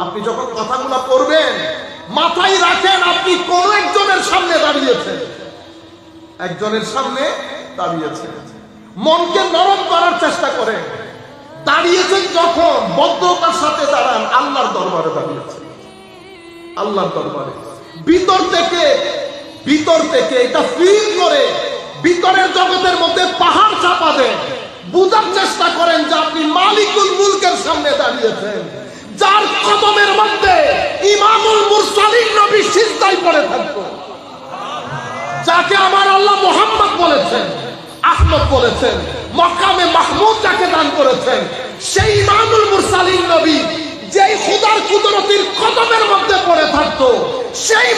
আপনি যখন কথাগুলো পড়বেন মাথায় রাখেন আপনি কোন একজনের সামনে দাঁড়িয়েছেন। একজনের সামনে দাঁড়িয়েছেন। মনকে নরম করার চেষ্টা করেন। দাঁড়িয়েছেন যখন বদ্ধতার সাথে দাঁড়ান, আল্লাহর দরবারে দাঁড়িয়েছেন। আল্লাহর দরবারে। ভিতর থেকে ভিতর থেকে এটা ফিল করে, ভিতরের জগতের মধ্যে পাহাড় চাপা দেন। বুঝার চেষ্টা করেন যে আপনি মালিকুল মুলকের সামনে দাঁড়িয়েছেন। যার পড়ে যাকে আমার আল্লাহ মোহাম্মদ বলেছেন, আহমদ বলেছেন মক্কামে মাহমুদ যাকে দান করেছেন, সেই ইমামুল মুরসালিন নবী যেই কুদরতির কদমের মধ্যে পড়ে থাকতো, সেই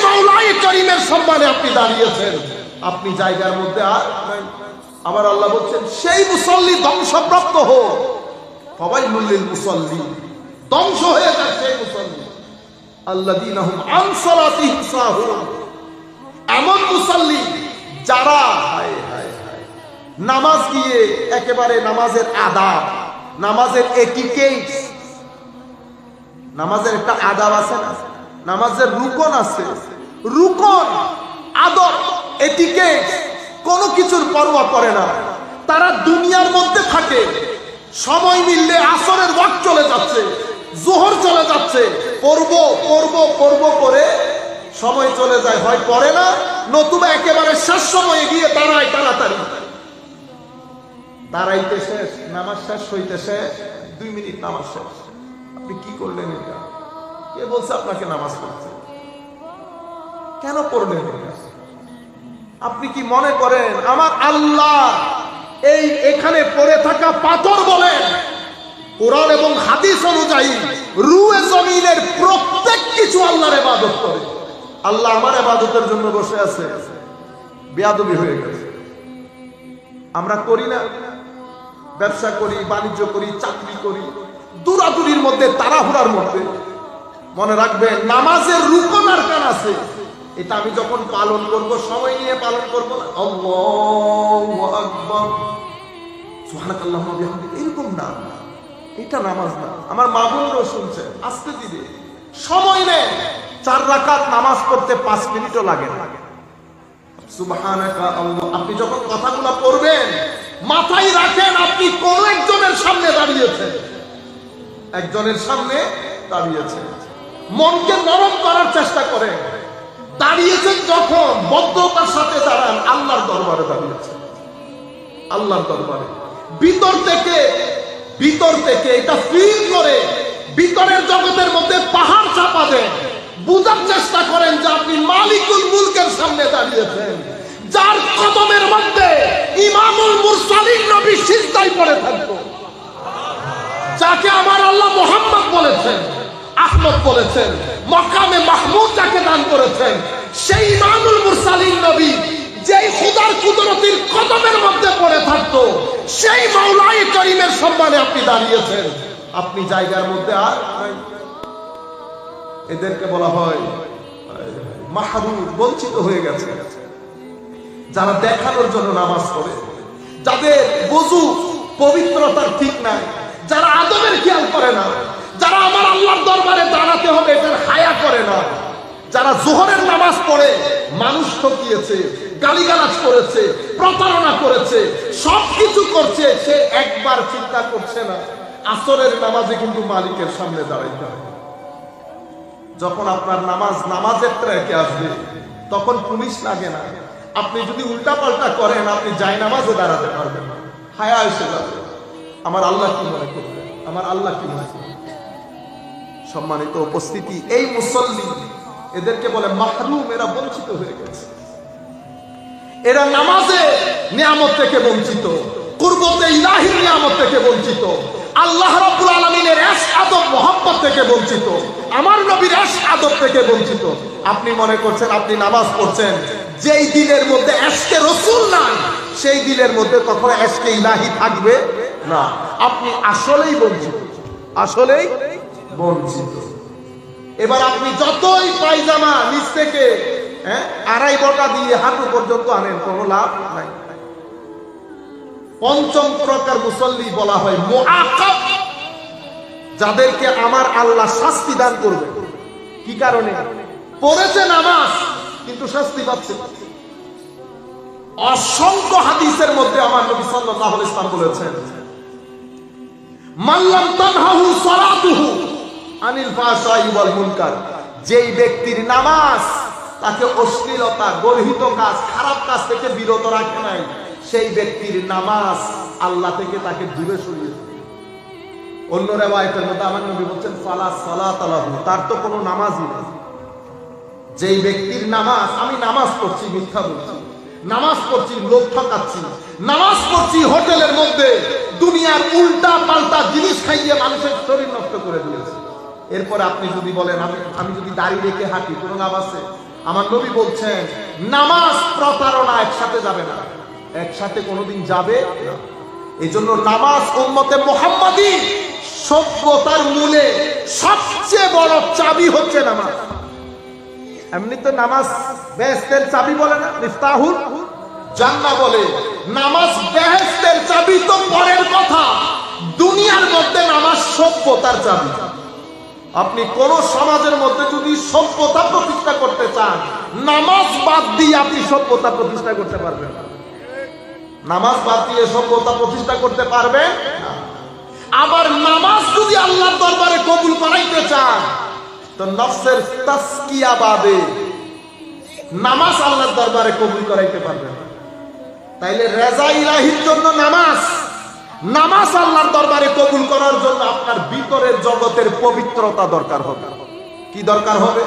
করিমের সম্মানে আপনি দাঁড়িয়েছেন। আপনি জায়গার মধ্যে আর আমার আল্লাহ বলছেন, সেই মুসল্লি ধ্বংসপ্রাপ্ত হোক। সবাই মুল্লিল মুসল্লি। ধ্বংস হয়ে যায় এমন মুসল্লি যারা নামাজ দিয়ে একেবারে নামাজের আদাব, নামাজের এটিকেট নামাজের একটা আদাব আছে না? নামাজের রুকন আছে। রুকন, আদব এটিকেট কোনো কিছুর পরোয়া করে না। তারা দুনিয়ার মধ্যে থাকে, সময় মিললে আসরের ওয়াক চলে যাচ্ছে, জোহর চলে যাচ্ছে পড়ব পড়ব পড়ব করে সময় চলে যায়, হয় পড়ে না, নতুবা একেবারে শেষ সময়ে গিয়ে দাঁড়ায় তাড়াতাড়ি। দাঁড়াইতে শেষ, নামাজ শেষ হইতে শেষ, দুই মিনিট নামাজ শেষ। আপনি কি করলেন এটা? কে বলছে আপনাকে নামাজ পড়তে? কেন পড়লেন আপনি কি মনে করেন, আমার আল্লাহ এই এখানে পড়ে থাকা পাথর বলেন? কোরআন এবং হাদিস অনুযায়ী রুয়ে জমিনের প্রত্যেক কিছু আল্লাহর ইবাদত করে। আল্লাহ আমার ইবাদতের জন্য বসে আছে। বেয়াদবি হয়ে গেছে। আমরা করি না। ব্যবসা করি, বাণিজ্য করি, চাকরি করি। দূরাদুরির মধ্যে, তাড়াহুড়ার মধ্যে। মনে রাখবেন, নামাজের রুকন আর কান আছে। এটা আমি যখন পালন করব, সময় নিয়ে পালন করব না। আল্লাহু এরকম না। এটা নামাজ না। আমার মা বোনরাও শুনছে আস্তে ধীরে সময় নেই, চার রাকাত নামাজ পড়তে পাঁচ মিনিটও লাগে না। আপনি যখন কথাগুলো মাথায় রাখেন আপনি কোন একজনের সামনে দাঁড়িয়েছেন। একজনের সামনে দাঁড়িয়েছেন। মনকে নরম করার চেষ্টা করেন। দাঁড়িয়েছেন যখন, বদ্ধতার সাথে দাঁড়ান, আল্লাহর দরবারে দাঁড়িয়েছেন। আল্লাহর দরবারে। ভিতর থেকে ভিতর থেকে এটা ফিল করে। ভিতরের জগতের মধ্যে পাহাড় চাপা দেন। বুঝার চেষ্টা করেন যে আপনি মালিকুল মুলকের সামনে দাঁড়িয়েছেন। যার কদমের মধ্যে ইমামুল মুরসালিন নবী সিজদায় পড়ে থাকতো। যাকে আমার আল্লাহ মোহাম্মদ বলেছেন, আহমদ বলেছেন, মকামে মাহমুদ যাকে দান করেছেন, সেই ইমামুল মুরসালিন নবী যেই খুদার কুদরতির কদমের মধ্যে পড়ে থাকতো, সেই মাওলাই করিমের সম্মানে আপনি দাঁড়িয়েছেন। আপনি জায়গার মধ্যে আর এদেরকে বলা হয় বঞ্চিত হয়ে গেছে। যারা দেখানোর জন্য নামাজ পড়ে, যাদের বজু পবিত্রতার ঠিক নাই, যারা আদবের খেয়াল করে না, যারা আমার আল্লাহর দরবারে দাঁড়াতে হবে, এটার হায়া করে না। যারা জোহরের নামাজ পড়ে, মানুষ ঠকিয়েছে, গালিগালাজ করেছে, প্রতারণা করেছে সব কিছু করছে, সে একবার চিন্তা করছে না, আসরের নামাজে কিন্তু মালিকের সামনে দাঁড়াইতে হবে। যখন আপনার নামাজ নামাজের ট্র্যাকে আসবে, তখন পুলিশ লাগে না। আপনি যদি উল্টা পাল্টা করেন, আপনি যাই নামাজে দাঁড়াতে পারবেন হায়া এসে যাবে। আমার আল্লাহ কি মনে করবে? আমার আল্লাহ কি মনে করবে? সম্মানিত উপস্থিতি, এই মুসল্লি এদেরকে বলে মাহরুম, এরা বঞ্চিত হয়ে গেছে। এরা নামাজে নিয়ামত থেকে বঞ্চিত, কুরবতে ইলাহির নিয়ামত থেকে বঞ্চিত, আল্লাহ রাব্বুল আলামিনের এশ আদব মোহাম্মত থেকে বঞ্চিত, আমার নবীর এশ আদব থেকে বঞ্চিত। আপনি মনে করছেন আপনি নামাজ পড়ছেন, যেই দিলের মধ্যে এশকে রসুল নাই, সেই দিলের মধ্যে কখনো এশকে ইলাহি থাকবে না। আপনি আসলেই বঞ্চিত আসলেই বঞ্চিত। এবার আপনি যতই পায়জামা নিচ থেকে হ্যাঁ, আড়াই বটা দিয়ে হাঁটু পর্যন্ত আনেন কোনো লাভ নাই। পঞ্চম প্রকার মুসল্লি বলা হয় মুআকাব যাদেরকে আমার আল্লাহ শাস্তি দান করবে কি কারণে? পড়েছে নামাজ কিন্তু শাস্তি পাচ্ছে। অসংখ্য হাদিসের মধ্যে আমার নবী সাল্লাল্লাহু আলাইহি বলেছেন মাল্লাম তানহাহু সালাতুহু আনিল ওয়াল মুনকার। যেই ব্যক্তির নামাজ তাকে অশ্লীলতা, গর্হিত কাজ, খারাপ কাজ থেকে বিরত রাখে নাই, সেই ব্যক্তির নামাজ আল্লাহ থেকে তাকে দূরে সরিয়ে অন্য রেওয়ায়তের মধ্যে আমার নবী বলছেন, ফালা তার তো কোনো নামাজই নেই। যেই ব্যক্তির নামাজ, আমি নামাজ পড়ছি মিথ্যা বলছি, নামাজ পড়ছি লোক ঠকাচ্ছি, নামাজ পড়ছি হোটেলের মধ্যে দুনিয়ার উল্টা পাল্টা জিনিস খাইয়ে মানুষের শরীর নষ্ট করে দিয়েছে। এরপর আপনি যদি বলেন, আমি আমি যদি দাড়ি রেখে হাঁটি, কোনো লাভ আছে? আমার নবী বলছেন, নামাজ প্রতারণা একসাথে যাবে না। একসাথে কোনোদিন যাবে এই জন্য নামাজ উম্মতে মোহাম্মদী সভ্যতার মূলে সবচেয়ে বড় চাবি হচ্ছে নামাজ। এমনি তো নামাজ বেহেস্তের চাবি বলে না, মিফতাহুল। জান্না বলে, নামাজ বেহেস্তের চাবি তো পরের কথা, দুনিয়ার মধ্যে নামাজ সভ্যতার চাবি। আপনি কোন সমাজের মধ্যে যদি সভ্যতা প্রতিষ্ঠা করতে চান, নামাজ বাদ দিয়ে আপনি সভ্যতা প্রতিষ্ঠা করতে পারবেন নামাজ বাদ দিয়ে সভ্যতা প্রতিষ্ঠা করতে পারবেন না। আবার নামাজ যদি আল্লাহর দরবারে কবুল করাইতে চান, তো নফসের তাসকিয়া বাদে নামাজ আল্লাহর দরবারে কবুল করাইতে পারবেন। তাইলে রেজা ইলাহির জন্য নামাজ নামাজ আল্লাহর দরবারে কবুল করার জন্য আপনার ভিতরের জগতের পবিত্রতা দরকার হবে। কি দরকার হবে?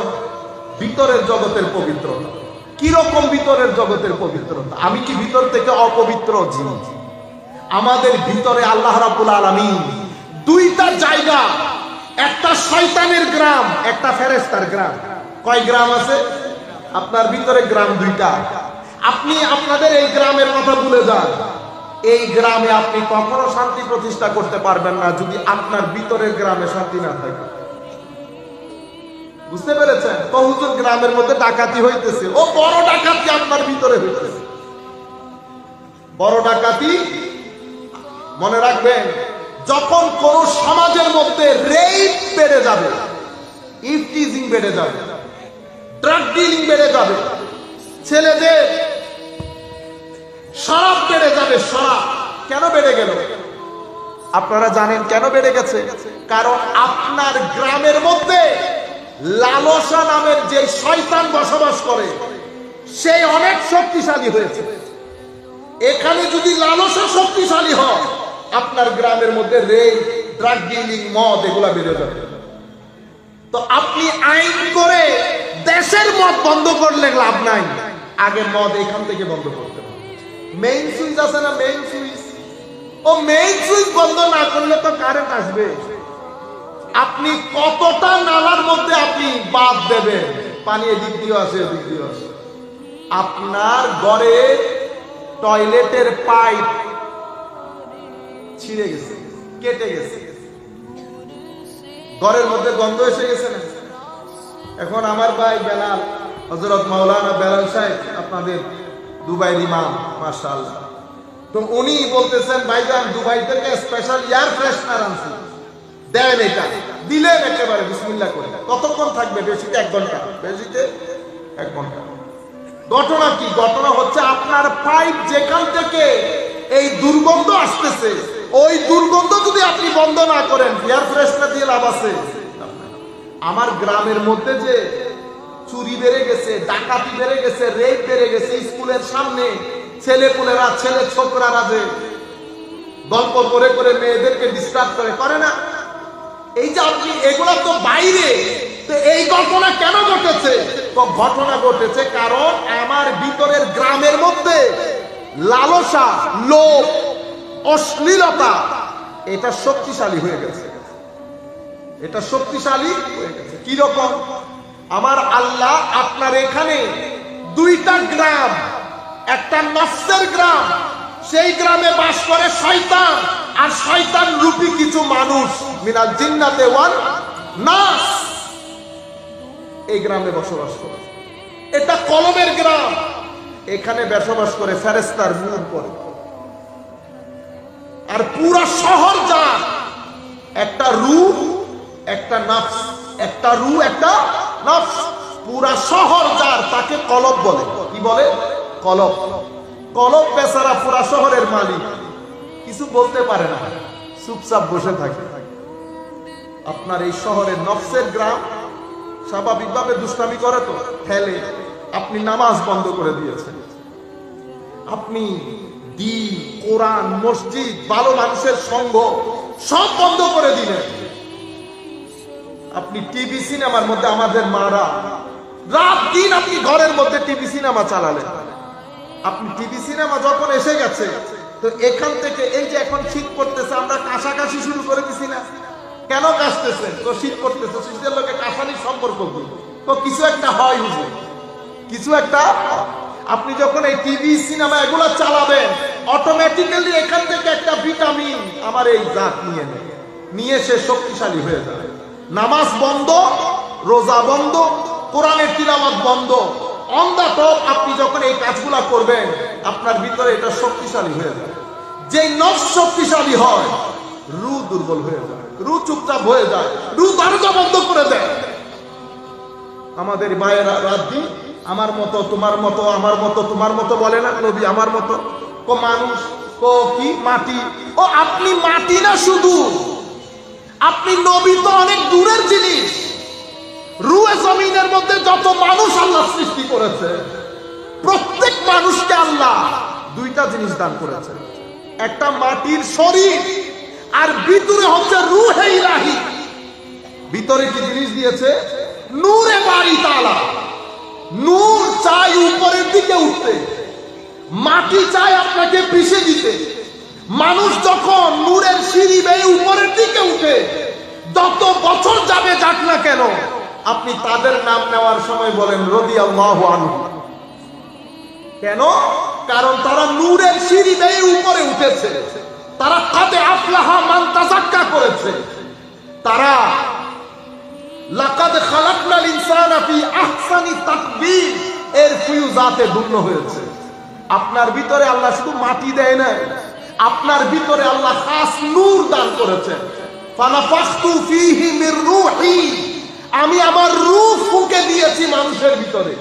ভিতরের জগতের পবিত্রতা। কি রকম ভিতরের জগতের পবিত্রতা? আমি কি ভিতর থেকে অপবিত্র? জি। আমাদের ভিতরে আল্লাহ রাব্বুল আলামিন দুইটা জায়গা, একটা শয়তানের গ্রাম, একটা ফেরেস্তার গ্রাম। কয় গ্রাম আছে? আপনার ভিতরে গ্রাম দুইটা। আপনি আপনাদের এই গ্রামের কথা ভুলে যান। এই গ্রামে আপনি কখনো শান্তি প্রতিষ্ঠা করতে পারবেন না যদি আপনার ভিতরের গ্রামে শান্তি না থাকে। বুঝতে পেরেছেন? কহুজুর গ্রামের মধ্যে ডাকাতি হইতেছে। ও বড় ডাকাতি আপনার ভিতরে হইতেছে। বড় ডাকাতি মনে রাখবেন, যখন কোন সমাজের মধ্যে রেপ বেড়ে যাবে ইফটিজিং বেড়ে যাবে ড্রাগ ডিলিং বেড়ে যাবে, ছেলেদের শরাব বেড়ে যাবে শরাব কেন বেড়ে গেল? আপনারা জানেন কেন বেড়ে গেছে? কারণ আপনার গ্রামের মধ্যে লালসা নামের যে শয়তান বসবাস করে সেই অনেক শক্তিশালী হয়েছে। এখানে যদি লালসা শক্তিশালী হয়, আপনার গ্রামের মধ্যে রেল ড্রাগ ডিলিং মদ, এগুলা বেড়ে যাবে। তো আপনি আইন করে দেশের মদ বন্ধ করলে লাভ নাই। আগে মদ এখান থেকে বন্ধ করতে মেইন সুইচ আছে না মেইন সুইচ ও মেইন সুইচ বন্ধ না করলে তো কারেন্ট আসবে। আপনি কতটা নালার মধ্যে আপনি বাদ দেবেন? পানি এদিক দিয়ে আসে এদিক দিয়ে আসে আপনার ঘরে টয়লেটের পাইপ ছিঁড়ে গেছে, কেটে গেছে। ঘরের মধ্যে গন্ধ এসে গেছে না? এখন আমার ভাই বেলাল হজরত মাওলানা বেলাল সাহেব, আপনাদের দুবাইয়ের ইমাম মার্শাল তো উনি বলতেছেন, ভাইজান, দুবাই থেকে স্পেশাল এয়ার ফ্রেশনার আনছি। দেন এটা। দিলেন একেবারে, বিসমিল্লাহ করে। কতক্ষণ থাকবে? বেশিতে এক ঘণ্টা। বেশিতে এক ঘণ্টা। ঘটনা কি? ঘটনা হচ্ছে আপনার পাইপ যেখান থেকে এই দুর্গন্ধ আসতেছে, ওই দুর্গন্ধ যদি আপনি বন্ধ না করেন এয়ার ফ্রেশনার দিয়ে লাভ আছে। আমার গ্রামের মধ্যে যে চুরি বেড়ে গেছে, ডাকাতি বেড়ে গেছে রেপ বেড়ে গেছে স্কুলের সামনে। ছেলে পুলেরা ছেলে ছোকরারা যে গল্প করে করে মেয়েদেরকে ডিস্টার্ব করে করে না? এই যে আপনি এগুলো তো বাইরে, তো এই ঘটনা কেন ঘটেছে? তো ঘটনা ঘটেছে কারণ আমার ভিতরের গ্রামের মধ্যে লালসা, লোভ, অশ্লীলতা, এটা শক্তিশালী হয়ে গেছে। এটা শক্তিশালী হয়ে গেছে। কীরকম? আমার আল্লাহ আপনার এখানে দুইটা গ্রাম, একটা নফসের গ্রাম, সেই গ্রামে বাস করে শয়তান, আর শয়তান রূপী কিছু মানুষ, মিনাল জিন্নাতে ওয়ান নাস। এই গ্রামে বসবাস করে। এটা কলমের গ্রাম। এখানে বসবাস করে ফেরেস্তার নূর করে আর পুরা শহর যা একটা রূপ, একটা নফস, একটা রু, একটা নফস, পুরা শহর যার তাকে কলব বলে। কি বলে? কলব। কলব বেচারা পুরা শহরের মালিক। কিছু বলতে পারে না। চুপচাপ বসে থাকে। আপনার এই শহরের নফসের গ্রাম স্বাভাবিকভাবে দুষ্টামি করে তো। ঠেলে আপনি নামাজ বন্ধ করে দিয়েছেন। আপনি দিন, কোরআন, মসজিদ, ভালো মানুষের সঙ্গ সব বন্ধ করে দিলেন। আপনি টিভি সিনেমার মধ্যে আমাদের মারা। রাত দিন আপনি ঘরের মধ্যে টিভি সিনেমা চালালেন। আপনি টিভি সিনেমা যখন এসে গেছে, তো এখান থেকে এই যে এখন শীত পড়তেছে, আমরা কাশাকাশি শুরু করে দিছি না। কেন কাশতেছে? তো শীত পড়তেছে, শীতের লোকে কাশানির সম্পর্ক কি? তো কিছু একটা হয় হুজুর। কিছু একটা আপনি যখন এই টিভি সিনেমা এগুলো চালাবেন অটোমেটিক্যালি এখান থেকে একটা ভিটামিন আমার এই জাত নিয়ে নেয় নিয়ে সে শক্তিশালী হয়ে যাবে। নামাজ বন্ধ, রোজা বন্ধ, কোরআনের তিলাওয়াত বন্ধ। অন দা টপ আপনি যখন এই কাজগুলা করবেন, আপনার ভিতরে এটা শক্তিশালী হয়ে যাবে। যে নফ শক্তিশালী হয়, রু দুর্বল হয়ে যায়, রু চুপচাপ হয়ে যায়, রু দরজা বন্ধ করে দেয়। আমাদের রাত দিন আমার মতো, তোমার মতো, আমার মতো, তোমার মতো বলে না, নবী আমার মতো। ও মানুষ ও কি, মাটি? ও, আপনি মাটি না শুধু। আপনি নবী তো অনেক দূরের জিনিস। রুয়ে জমিনের মধ্যে যত মানুষ আল্লাহ সৃষ্টি করেছে, প্রত্যেক মানুষকে আল্লাহ দুইটা জিনিস দান করেছে। একটা মাটির শরীর, আর ভিতরে হচ্ছে রুহে ইলাহি। ভিতরে কি জিনিস দিয়েছে? নূরে বাড়ি তালা। নূর চাই উপরের দিকে উঠতে। মাটি চাই আপনাকে পিষে দিতে। মানুষ যখন নূরের সিঁড়ি বেয়ে উপরের দিকে উঠে, যত বছর যাবে যাক না কেন, আপনি তাদের নাম নেওয়ার সময় বলেন রদি আল্লাহ কেন? কারণ তারা নূরের সিঁড়ি বেয়ে উপরে উঠেছে। তারা কাদে আফলাহা মান তাজাক্কা করেছে। তারা, লাকাদ খালাকনাল ইনসানা আহসানি তাকবীর, এর ফিউজাতে হয়েছে। আপনার ভিতরে আল্লাহ শুধু মাটি দেয় না আপনার ভিতরে আল্লাহ খাস নূর দান রূহি। আমি আমার রূহ ফুঁকে দিয়েছি মানুষের ভিতরে।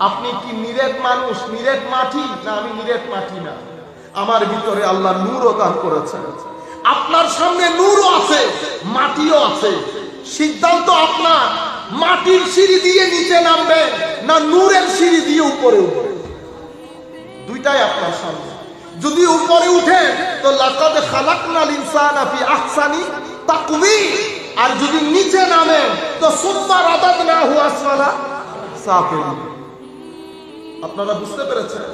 আপনি কি নিরেট মানুষ, নিরেট মাটি? না, আমি নিরেট মাটি না। আমার ভিতরে আল্লাহ নূরও দান করেছেন। আপনার সামনে নূরও আছে, মাটিও আছে। সিদ্ধান্ত আপনার, মাটির সিঁড়ি দিয়ে নিচে নামবে না নূরের সিঁড়ি দিয়ে উপরে উঠবে দুইটাই আপনার সামনে। যদি উপরে উঠে, তো আহসানি আর যদি নিচে নামে, তো সুম্মা রাদাদনাহু আসফালা সাফিলিন আপনারা বুঝতে পেরেছেন?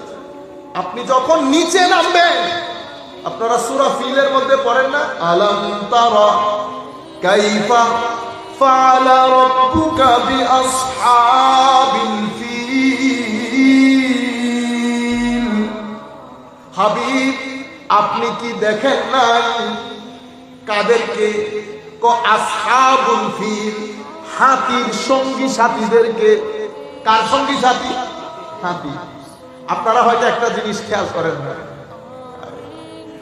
আপনি যখন নিচে নামবেন, আপনারা সূরা ফিলের মধ্যে পড়েন না? আলাম তারা কাইফা ফাআলা হাবিব, আপনি কি দেখেন নাই? কাদেরকে হাতির সঙ্গী সাথীদেরকে কার সঙ্গী সাথী? হাতি আপনারা হয়তো একটা জিনিস খেয়াল করেন না।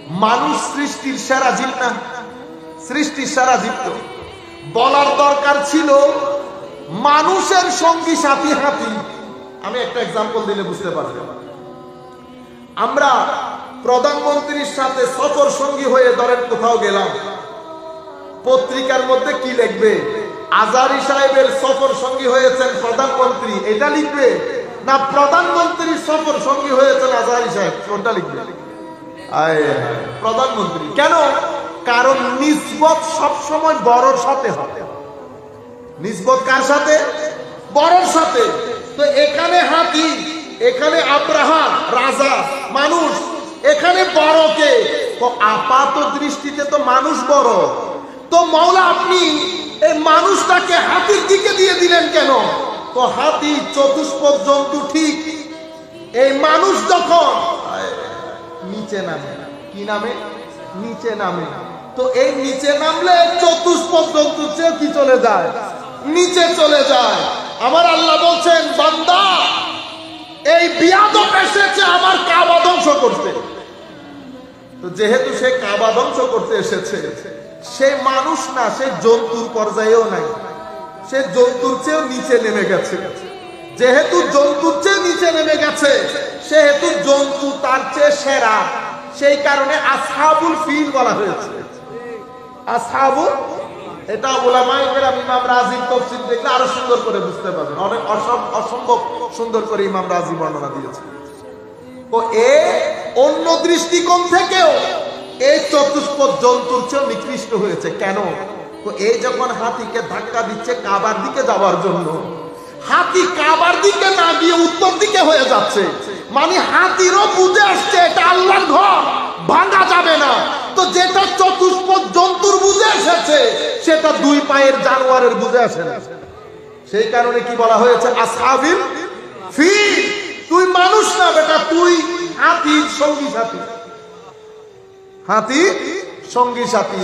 মানুষ সৃষ্টির সেরা জীব না? সৃষ্টির সেরা জীব বলার দরকার ছিল মানুষের সঙ্গী সাথী হাতি। আমি একটা এক্সাম্পল দিলে বুঝতে পারবেন। আমরা প্রধানমন্ত্রীর সাথে সফর সঙ্গী হয়ে ধরেন কোথাও গেলাম। পত্রিকার মধ্যে কি লিখবে? আজারি সাহেবের সফর সঙ্গী হয়েছেন প্রধানমন্ত্রী, এটা লিখবে? না প্রধানমন্ত্রীর সফর সঙ্গী হয়েছেন আজারি সাহেব, কোনটা লিখবে? প্রধানমন্ত্রী। কেন? কারণ নিসবত সবসময় বড়র সাথে হবে। নিসবত কার সাথে? বড়র সাথে। তো এখানে হাতি এখানে আব্রাহা রাজা, মানুষ। এখানে বড়কে তো আপাত দৃষ্টিতে তো মানুষ বড়। তো মাওলা, আপনি এই মানুষটাকে হাতির দিকে দিয়ে দিলেন কেন? তো হাতি চতুষ্পদ জন্তু ঠিক। এই মানুষ যখন নিচে নামে। কি নামে? নিচে নামে। তো এই নিচে নামলে চতুষ্পদ জন্তু কি চলে যায়? নিচে চলে যায়। আমার আল্লাহ বলছেন, বান্দা এই বিয়াদব এসেছে, আমার কাবা ধ্বংস করতে। তো যেহেতু সে কাবা ধ্বংস করতে এসেছে, সে মানুষ না, সে জন্তুর পর্যায়েও নাই। সে জন্তুর চেয়েও নিচে নেমে গেছে। যেহেতু জন্তুর চেয়ে নিচে নেমে গেছে, সেহেতু জন্তু তার চেয়ে সেরা। সেই কারণে আসহাবুল ফিল বলা হয়েছে। আসহাবুল এটা ওলামায়ে কেরাম ইমাম রাজিব তফসির দেখলে আরও সুন্দর করে বুঝতে পারবেন। অনেক অসম- অসম্ভব সুন্দর করে ইমাম রাজি বর্ণনা দিয়েছে তো এ অন্য দৃষ্টিকোণ থেকেও এই চতুষ্পদ জন্তুর চেয়েও নিকৃষ্ট হয়েছে। কেন? তো এই যখন হাতিকে ধাক্কা দিচ্ছে কাবার দিকে যাওয়ার জন্য, হাতি কাবার দিকে না গিয়ে উত্তর দিকে হয়ে যাচ্ছে। মানে হাতিরও বুঝে আসছে এটা আল্লাহর ঘর। ভাঙা যাবে না। তো যেটা চতুষ্পদ জন্তুর বুঝে এসেছে, সেটা দুই পায়ের জানোয়ারের বুঝে আসে না। সেই কারণে কি বলা হয়েছে? আসাবিল ফি তুই মানুষ না বেটা, তুই হাতি সঙ্গী সাথী। হাতি সঙ্গী সাথী।